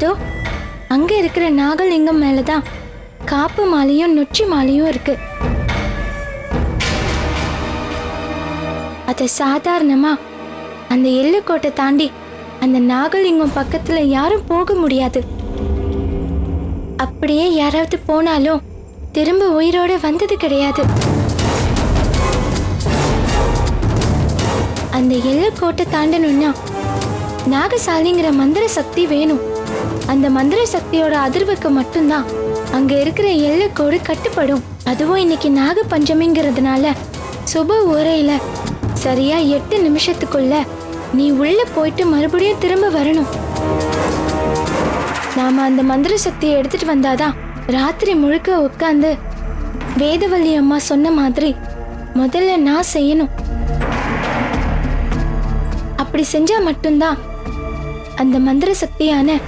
துர்கா அங்கே அதோ இருக்கிற நாகலிங்கம் மேலே தான் காப்பு மாலையும் நொச்சி மாலையும் இருக்கு. அதை சாதாரணமா அந்த எல்லைக்கோட்டை தாண்டி அந்த நாகலிங்கம் பக்கத்துல யாரும் போக முடியாது. அப்படியே யாராவது போனாலும் திரும்ப உயிரோட வந்தது கிடையாது. அந்த எல்லைக்கோட்டை தாண்டணும்னா நாகசாலிங்கிற மந்திர சக்தி வேணும். அந்த மந்திர சக்தியோட அதிர்வுக்கு மட்டும்தான். அங்க இருக்கிற எல்லைக்கோடு கட்டுப்படும். அதுவும் இன்னைக்கு நாக பஞ்சமிங்கிறதுனால சுப உரையில சரியா எட்டு நிமிஷத்துக்குள்ள நீ உள்ள போயிட்டு மறுபடியும் திரும்ப வரணும். நாம அந்த மந்திர சக்தியை எடுத்துட்டு வந்தாதான் ராத்திரி முழுக்க உட்காந்து வேதவல்லி அம்மா சொன்ன மாதிரி முதல்ல நான் செய்யணும். அப்படி செஞ்சா மட்டும்தான் அந்த மந்திர சக்தியான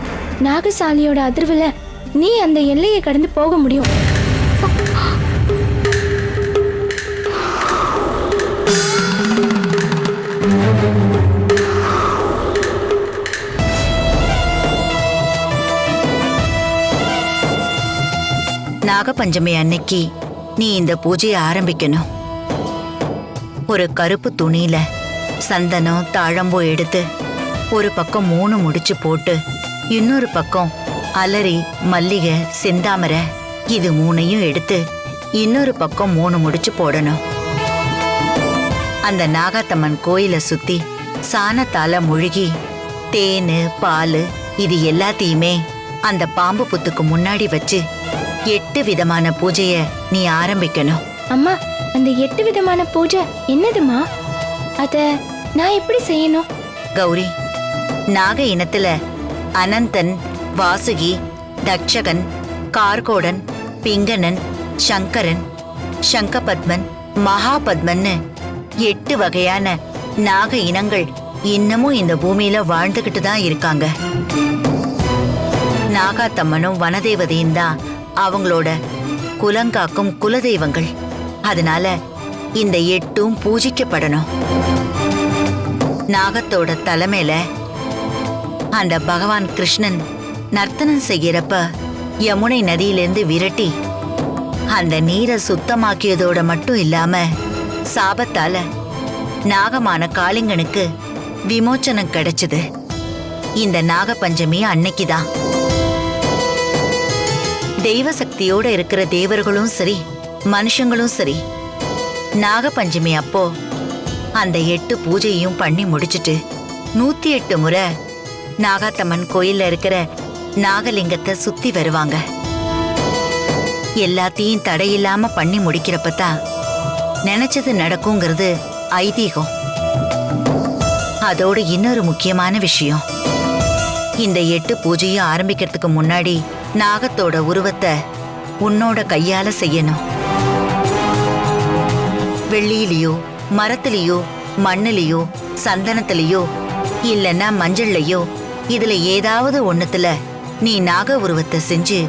நாகசாலியோட அதிர்வுல நீ அந்த எல்லையை கடந்து போக முடியும். நாகபஞ்சமி அன்னைக்கு நீ இந்த பூஜையை ஆரம்பிக்கணும். ஒரு கருப்பு துணியில சந்தனம் தாழம்பூ எடுத்து ஒரு பக்கம் மூணு முடிச்சு போட்டு இன்னொரு பக்கம் அலரி மல்லிகை செந்தாமரை இது மூணையும் எடுத்து இன்னொரு பக்கம் மூணு முடிச்சு போடணும். அந்த நாகாத்தம்மன் கோயிலை சுத்தி சாணத்தால முழுகி தேனு பால் இது எல்லாத்தையுமே அந்த பாம்பு புத்துக்கு முன்னாடி வச்சு எட்டு விதமான பூஜைய நீ ஆரம்பிக்கணும். அம்மா அந்த எட்டு விதமான பூஜை என்னதுமா அத நான் எப்படி செய்யணும்? கௌரி நாக இனத்துல அனந்தன் வாசுகி தக்ஷகன் கார்கோடன் பிங்கனன் சங்கரன் சங்கபத்மன் மகாபத்மன்னு எட்டு வகையான நாக இனங்கள் இன்னமும் இந்த பூமியில வாழ்ந்துகிட்டு தான் இருக்காங்க. நாகாத்தம்மனும் வனதேவதையும் தான் அவங்களோட குலங்காக்கும் குலதெய்வங்கள். அதனால இந்த எட்டும் பூஜிக்கப்படணும். நாகத்தோட தலைமையில அந்த பகவான் கிருஷ்ணன் நர்த்தனம் செய்யறப்ப யமுனை நதியிலிருந்து விரட்டி அந்த நீரை சுத்தமாக்கியதோட மட்டும் இல்லாம சாபத்தால நாகமான காளிங்கனுக்கு விமோச்சனம் கிடைச்சது. இந்த நாகபஞ்சமி அன்னைக்குதான். தெய்வ சக்தியோட இருக்கிற தேவர்களும் சரி மனுஷங்களும் சரி நாகபஞ்சமி அப்போ அந்த எட்டு பூஜையும் பண்ணி முடிச்சிட்டு நூத்தி எட்டு முறை நாகாத்தம்மன் கோயில்ல இருக்கிற நாகலிங்கத்தை சுத்தி வருவாங்க. எல்லாத்தையும் தடையில்லாம பண்ணி முடிக்கிறப்ப தான் நினைச்சது நடக்குங்கிறது ஐதீகம். அதோட இன்னொரு முக்கியமான விஷயம். இந்த எட்டு பூஜையும் ஆரம்பிக்கிறதுக்கு முன்னாடி நாகத்தோட உருவத்தை உன்னோட கையால செய்யணும். வெள்ளியிலையோ மரத்திலேயோ மண்ணுலயோ சந்தனத்திலேயோ இல்லைன்னா மஞ்சள்லயோ இதுல ஏதாவது ஒண்ணுத்துல நீ நாக உருவத்தை செஞ்சு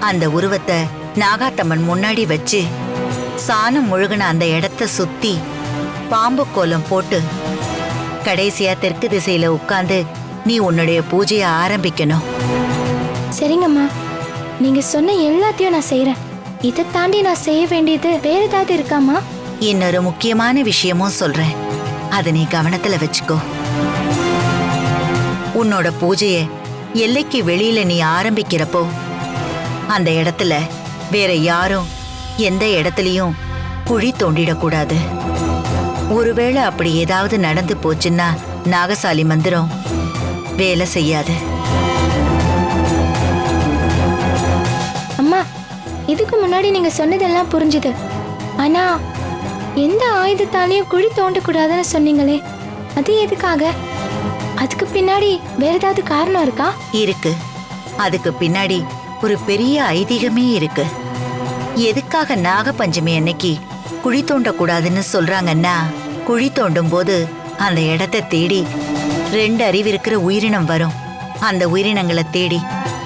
அந்த உருவத்தை நாகாத்தம்மன் முன்னாடி வச்சு சாணம் முழுகின அந்த இடத்த சுத்தி பாம்பு கோலம் போட்டு கடைசியா தெற்கு திசையில உட்கார்ந்து நீ உன்னுடைய பூஜையை ஆரம்பிக்கணும். சரிங்கம்மா. நீங்க சொன்ன எல்லாத்தையும் நான் செய்யறேன் இதை தாண்டி நான் செய்ய வேண்டியது வேற ஏதாவது இருக்காமா இன்னொரு முக்கியமான விஷயமும் சொல்றேன். அதை நீ கவனத்துல வச்சுக்கோ. உன்னோட பூஜைய எல்லைக்கு வெளியில நீ ஆரம்பிக்கிறப்போ அந்த இடத்துல வேற யாரும் எந்த இடத்துலயும் குழி தோண்டிடக்கூடாது. ஒருவேளை அப்படி ஏதாவது நடந்து போச்சுன்னா நாகசாலி மந்திரம் வேலை செய்யாது. அம்மா இதுக்கு முன்னாடி நீங்க சொன்னதெல்லாம் புரிஞ்சுது. ஆனா எந்த ஆயுதத்தாலையும் குழி தோண்டக்கூடாதுன்னு சொன்னீங்களே அது எதுக்காக? அதுக்கு பின்னாடி வேற ஏதாவது காரணம் இருக்கா? இருக்கு. அதுக்கு பின்னாடி ஒரு பெரிய ஐதீகமே இருக்கு. எதுக்காக நாகப்பஞ்சமி அன்னைக்கு குழி தோண்டக்கூடாதுன்னு சொல்றாங்கன்னா குழி தோண்டும் போது அந்த இடத்தை தேடி ரெண்டு அறிவு இருக்கிற உயிரினம் வரும். அந்த உயிரினங்களை தேடி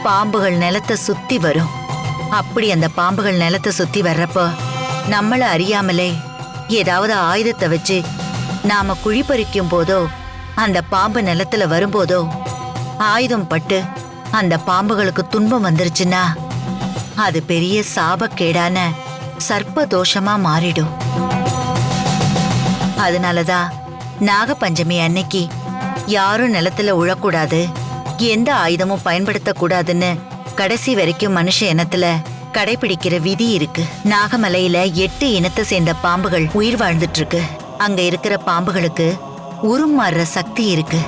பாம்புகள் நிலத்தை சுத்தி வரும். அப்படி அந்த பாம்புகள் நிலத்தை சுத்தி வர்றப்போ நம்மள அறியாமலே ஏதாவது ஆயுதத்தை வச்சு நாம குழி பறிக்கும் போதோ அந்த பாம்பு நிலத்துல வரும்போதோ ஆயுதம் பட்டு அந்த பாம்புகளுக்கு துன்பம் வந்துருச்சுன்னா அது பெரிய சாபக்கேடான சர்ப்ப தோஷமா மாறிடும். அதனாலதான் நாகபஞ்சமி அன்னைக்கு யாரும் நிலத்துல உழக்கூடாது எந்த ஆயுதமும் பயன்படுத்தக்கூடாதுன்னு கடைசி வரைக்கும் மனுஷ இனத்துல கடைபிடிக்கிற விதி இருக்கு. நாகமலையில எட்டு இனத்தை சேர்ந்த பாம்புகள் உயிர் வாழ்ந்துட்டு இருக்கு. அங்க இருக்கிற பாம்புகளுக்கு உருமாறுற சக்தி இருக்கு.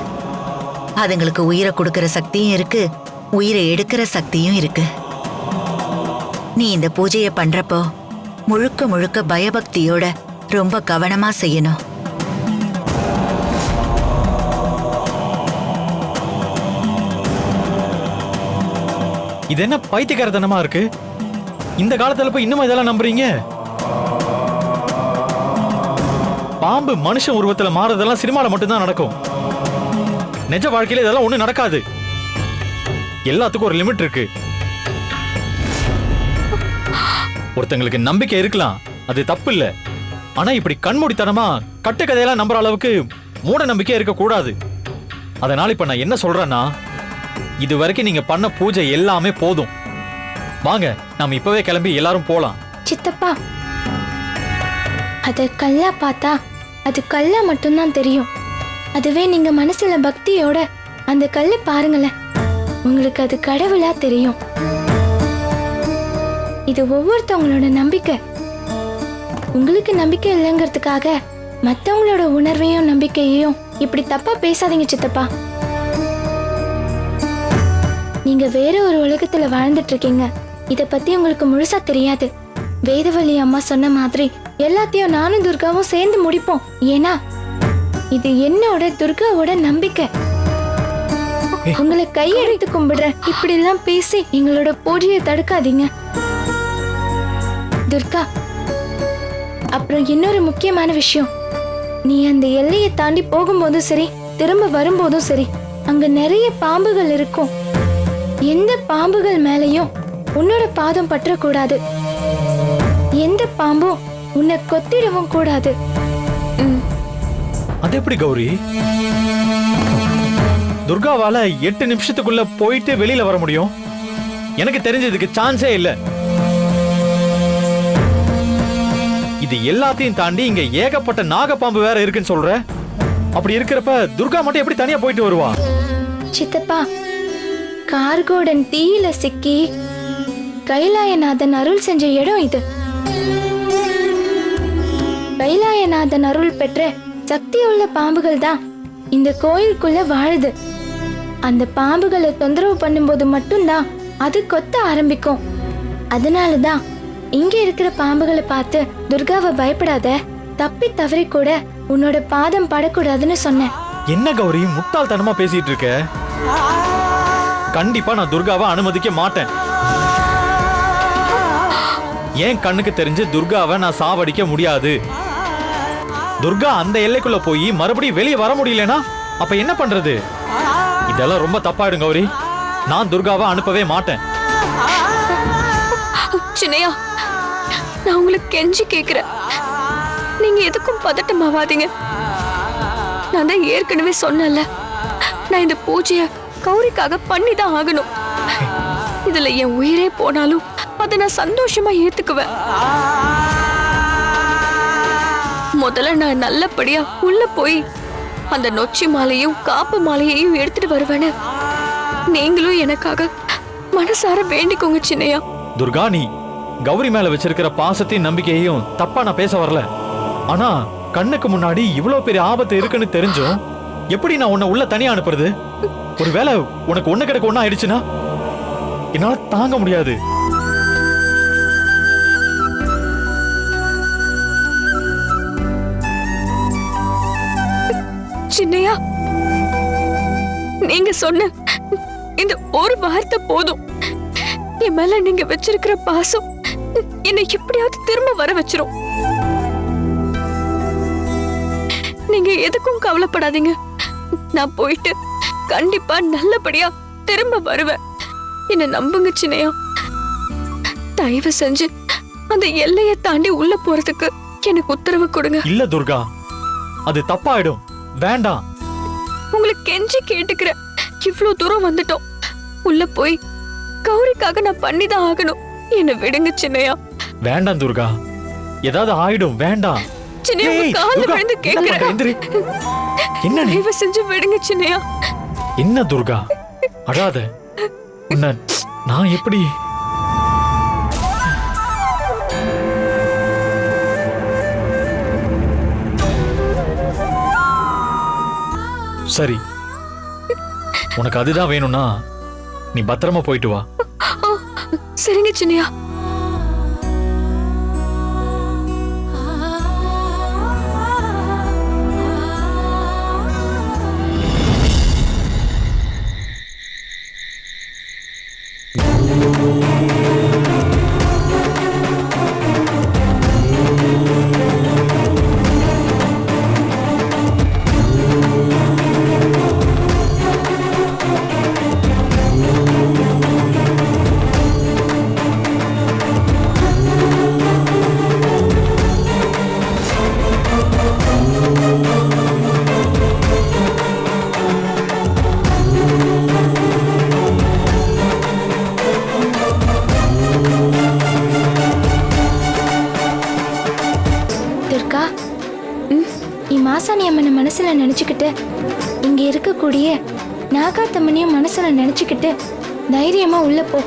அதுங்களுக்கு உயிரை கொடுக்கற சக்தியும் இருக்கு. உயிரை எடுக்கிற சக்தியும் இருக்கு. நீ இந்த பூஜையை பண்றப்போ முழுக்க முழுக்க பயபக்தியோட ரொம்ப கவனமா செய்யணும். இது என்ன பைத்தியக்காரத்தனமா இருக்கு? இந்த காலத்துல போய் இன்னும் இதெல்லாம் நம்புறீங்க? பாம்பு மனுஷன் உருவத்துல மாறதெல்லாம் சினிமால மட்டும்தான் நடக்கும். நிஜ வாழ்க்கையில இதெல்லாம் ஒண்ணும் நடக்காது. எல்லாத்துக்கும் ஒரு லிமிட் இருக்கு. ஒருத்தங்களுக்கு நம்பிக்கை இருக்கலாம். அது தப்பு இல்ல. ஆனா இப்படி கண்மூடித்தனமா கட்டுக்கதையெல்லாம் நம்புற அளவுக்கு மூட நம்பிக்கை இருக்க கூடாது அதனால இப்ப நான் என்ன சொல்றேன்னா இது வரைக்கும் நீங்க பண்ண பூஜை எல்லாமே போதும். வாங்க நாம இப்பவே கிளம்பி எல்லாரும் போலாம். சித்தப்பா அத கல்லா பார்த்தா அது கல்லா மட்டும்தான் தெரியும். அதுவே நீங்க மனசுல பக்தியோட அந்த கல்லை பாருங்களேன். உங்களுக்கு அது கடவுளா தெரியும். இது ஒவ்வொருத்தவங்களோட நம்பிக்கை. உங்களுக்கு நம்பிக்கை இல்லைங்கிறதுக்காக மத்தவங்களோட உணர்வையும் நம்பிக்கையையும் இப்படி தப்பா பேசாதீங்க சித்தப்பா. நீங்க வேற ஒரு உலகத்துல வாழ்ந்துட்டு இருக்கீங்க. இத பத்தி உங்களுக்கு முழுசா தெரியாது. வேதவள்ளி அம்மா சொன்ன மாதிரி எல்லாத்தையும் நானும் துர்காவும் சேர்ந்து முடிப்போம். ஏன்னா இது என்னோட துர்காவோட நம்பிக்கை. உங்களை கையெடுத்து கும்பிடுறேன் இப்படி எல்லாம் பேசி எங்களோட பூஜையை தடுக்காதீங்க. துர்கா அப்புறம் இன்னொரு முக்கியமான விஷயம். நீ அந்த எல்லையை தாண்டி போகும்போதும் சரி திரும்ப வரும்போதும் சரி அங்க நிறைய பாம்புகள் இருக்கும். எந்த பாம்புகள் மேலயும் உன்னோட பாதம் பற்றக்கூடாது. எந்த பாம்பும் உன்னை கொத்திடவும் கூடாது. அது எப்படி கௌரி? துர்காவால எட்டு நிமிஷத்துக்குள்ள போயிட்டு வெளியில வர முடியும். எனக்கு தெரிஞ்சதுக்கு சான்ஸே இல்ல. இது எல்லாத்தையும் தாண்டி இங்க ஏகப்பட்ட நாகப்பாம்பு வேற இருக்குன்னு சொல்ற? அப்படி இருக்கிறப்ப துர்கா மட்டும் எப்படி தனியா போயிட்டு வருவா? சித்தப்பா கார்கோடன் தீயில சிக்கி கைலாயநாதன் அருள் செஞ்ச இடம் இது. கைலாயநாதன் அருள் பெற்ற சக்தியுள்ள பாம்புகள் தான் இந்த கோயிலுக்குள்ள வாழுது. அந்த பாம்புகளை தொந்தரவு பண்ணும்போது மட்டும்தான் அது கொத்த ஆரம்பிக்கும். அதனால தான் இங்க இருக்கிற பாம்புகளை பார்த்து துர்காவை பயப்படாத தப்பி தவறி கூட உன்னோட பாதம் படக்கூடாதுன்னு சொன்னேன். என்ன கௌரி முட்டாள்தனமா பேசிட்டு இருக்க? கண்டிப்பா நான் துர்காவை அனுமதிக்க மாட்டேன். ஏன் கண்ணுக்கு தெரிஞ்சு துர்காவை நான் சாவடிக்க முடியாது. துர்கா அந்த எல்லைக்குள்ள போய் மறுபடியும் வெளியே வர முடியலனா? அப்ப என்ன பண்றது? இதெல்லாம் ரொம்ப தப்பாயிடும் கௌரி. நான் துர்காவை அனுப்பவே மாட்டேன். சின்னையா நான் உங்களுக்கு கெஞ்சி கேக்குறேன். நீங்க எதுக்கும் பதட்டமாவாதீங்க நான் தான் ஏற்கனவே சொன்னேன்ல. நான் இந்த பூஜைய கௌரிக்காக பண்ணி தான் ஆகணும். இதுல என் உயிரே போனாலும் அதை நான் சந்தோஷமா ஏத்துக்குவேன். முதல்ல நான் நல்லபடியா உள்ள போய் அந்த நொச்சி மாலையும் காப்பு மாலையையும் எடுத்துட்டு வருவேன்னு நீங்களும் எனக்காக மனசார வேண்டிக்கோங்க சின்னையா. துர்கா நீ கௌரி மேல வச்சிருக்கிற பாசத்தையும் நம்பிக்கையையும் தப்பா நான் பேச வரல. ஆனா கண்ணுக்கு முன்னாடி இவ்வளவு பெரிய ஆபத்து இருக்குன்னு தெரிஞ்சும் எப்படி நான் உன்னை உள்ள தனியா அனுப்புறது? ஒருவேளை உனக்கு ஒண்ணு கிடக்கு ஒண்ணா ஆயிடுச்சுன்னா என்னால தாங்க முடியாது. சின்னையா? நீங்க சொன்ன இந்த ஒரு வார்த்தை போதும். என் மேல நீங்க வச்சிருக்கிற பாசம் என்னை எப்படியாவது திரும்ப வர வச்சிரும். நீங்க எதுக்கும் கவலைப்படாதீங்க. நான் போயிட்டு கண்டிப்பா நல்லபடியா திரும்ப வருவேன். என்ன நம்புங்க சின்னையா. தயவு செஞ்சு அந்த எல்லையை தாண்டி உள்ள போறதுக்கு எனக்கு உத்தரவு கொடுங்க. இல்ல துர்கா அது தப்பாயிடும். வேண்டாம். உங்களை கெஞ்சி கேட்டுக்கிறேன் இவ்ளோ தூரம் வந்துட்டோம். உள்ள போய் கௌரிக்காக நான் பண்ணிதான் ஆகணும். என்ன விடுங்க சின்னையா. வேண்டாம் துர்கா. ஏதாவது ஆயிடும் வேண்டாம். சின்னையா உங்க கால்ல விழுந்து என்ன? கேக்குறேன் தயவு செஞ்சு விடுங்க சின்னையா. என்ன துர்கா? அழாத. உன்னை நான் எப்படி சரி. உனக்கு அதுதான் வேணும்னா நீ பத்திரமா போயிட்டு வா. சரிங்க சின்னியா. நினச்சிக்கிட்டு இங்கே இருக்கக்கூடிய நாகாத்தம்மனையும் மனசில் நினச்சிக்கிட்டு தைரியமாக உள்ளே போ.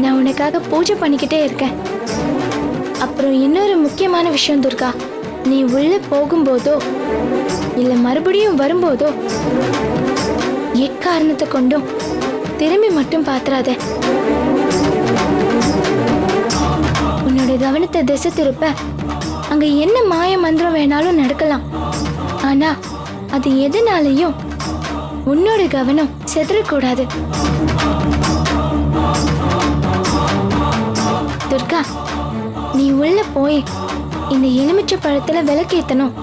நான் உனக்காக பூஜை பண்ணிக்கிட்டே இருக்கேன். அப்புறம் இன்னொரு முக்கியமான விஷயம் துர்கா நீ உள்ளே போகும்போதோ இல்லை மறுபடியும் வரும்போதோ எக்காரணத்தை கொண்டும் திரும்பி மட்டும் பார்த்துறாத உன்னோட கவனத்தை திசை திருப்ப அங்க என்ன மாய மந்திரம் வேணாலும் நடக்கலாம். ஆனா அது எதுனாலையும் உன்னோட கவனம் செதறக்கூடாது. துர்கா நீ உள்ள போய் இந்த எலுமிச்சை பழத்துல விளக்கேத்தணும்.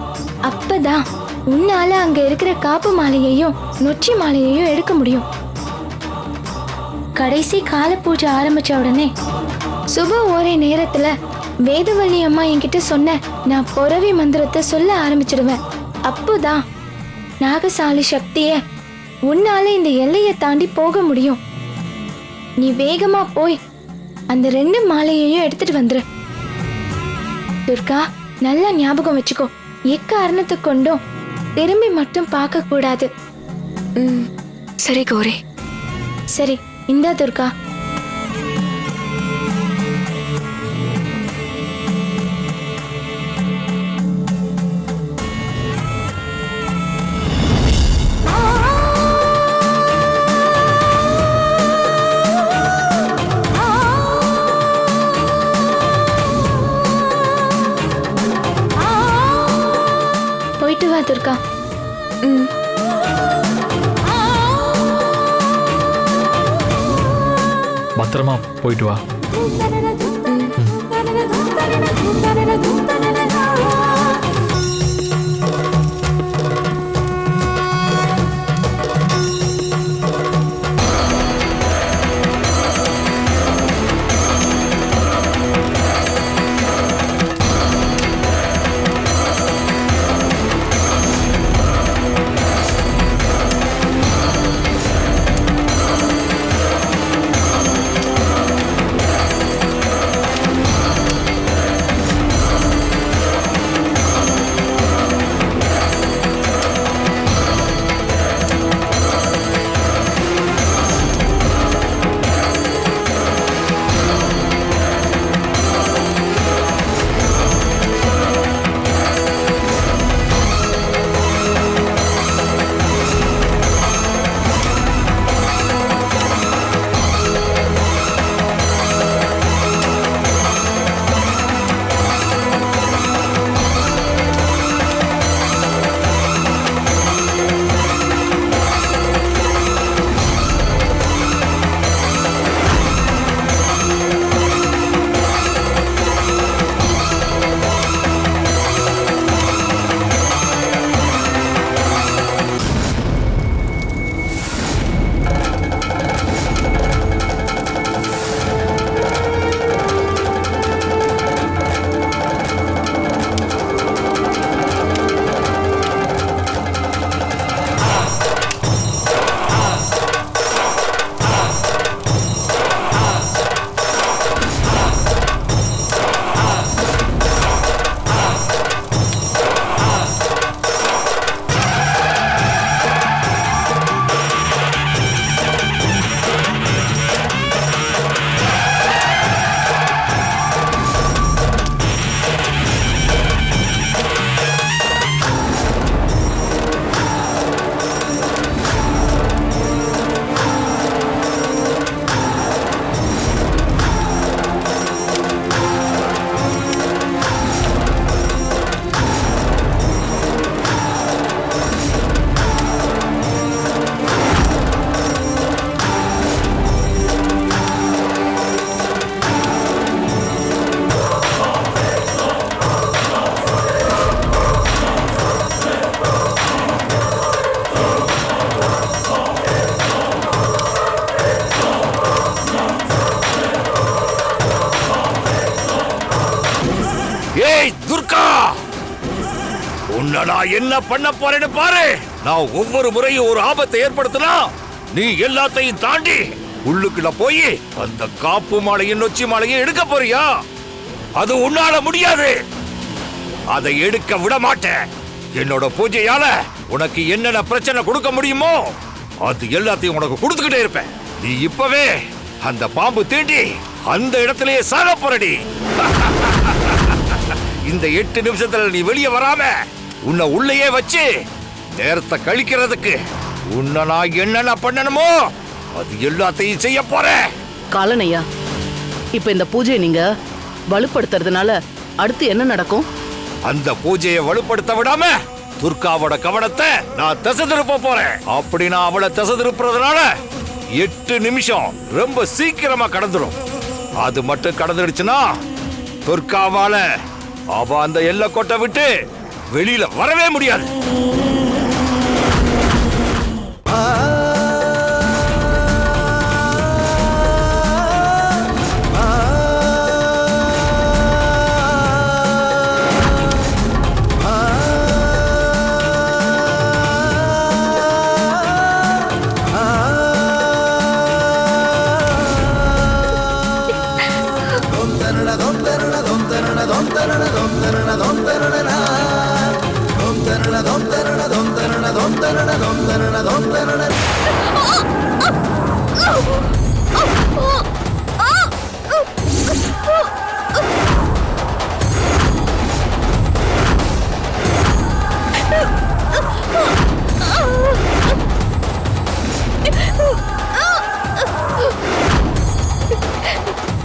அப்பதான் உன்னால அங்க இருக்கிற காப்பு மாலையையும் நொச்சி மாலையையும் எடுக்க முடியும். கடைசி கால பூஜை ஆரம்பிச்ச உடனே சுப ஒரே நேரத்துல வேதவள்ளி அம்மா என்கிட்ட சொன்ன நான் பொறவி மந்திரத்தை சொல்ல ஆரம்பிச்சிடுவேன். அப்போதான் நாகசாலி சக்திய உன்னால இந்த எல்லையை தாண்டி போக முடியும். நீ வேகமா போய் அந்த ரெண்டு மாலையையும் எடுத்துட்டு வந்துரு. துர்கா நல்லா ஞாபகம் வச்சுக்கோ. எக்காரணத்தை கொண்டும் திரும்பி மட்டும் பார்க்க கூடாது சரி கௌரி. சரி இந்தா துர்கா. வா துர்கா ம். பத்திரமா போயிட்டு வா. என்ன பண்ண போறேன்னு பாரு. நான் ஒவ்வொரு முறையும் ஒரு ஆபத்தை ஏற்படுத்தினா நீ எல்லாத்தையும் தாண்டி உள்ளுக்குள்ள போய் அந்த காப்பு மாலையும் நொச்சி மாலையும் எடுக்க போறியா? அது உன்னால முடியாது. அதை எடுக்க விட மாட்டேன். என்னோட பூஜையால உனக்கு என்னென்ன பிரச்சனை கொடுக்க முடியுமோ அது எல்லாத்தையும் உனக்கு கொடுத்துக்கிட்டே இருப்பேன். நீ இப்பவே அந்த பாம்பு தீண்டி அந்த இடத்திலேயே சாக போறடி. இந்த எட்டு நிமிஷத்துல நீ வெளியே வராம உன்னை உள்ளேயே வச்சு நேரத்தை கழிக்கிறதுக்கு உன்னை நான் என்னென்ன பண்ணணுமோ அது எல்லாத்தையும் செய்ய போறேன். காலனையா இப்ப இந்த பூஜையை நீங்க வலுப்படுத்துறதுனால அடுத்து என்ன நடக்கும்? அந்த பூஜையை வலுப்படுத்த விடாம துர்காவோட கவனத்தை நான் திசை திருப்ப போறேன். அப்படி நான் அவளை திசை திருப்புறதுனால எட்டு நிமிஷம் ரொம்ப சீக்கிரமா கடந்துடும் அது மட்டும் கடந்துடுச்சுன்னா துர்காவால அவ அந்த எல்லை கொட்டை விட்டு வெளியில வரவே முடியாது.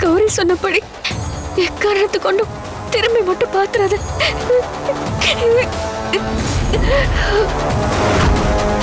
கௌரி சொன்னபடி எக்காரணத்து கொண்டும் திரும்பி மட்டும் பாத்துறாத Ha ha ha!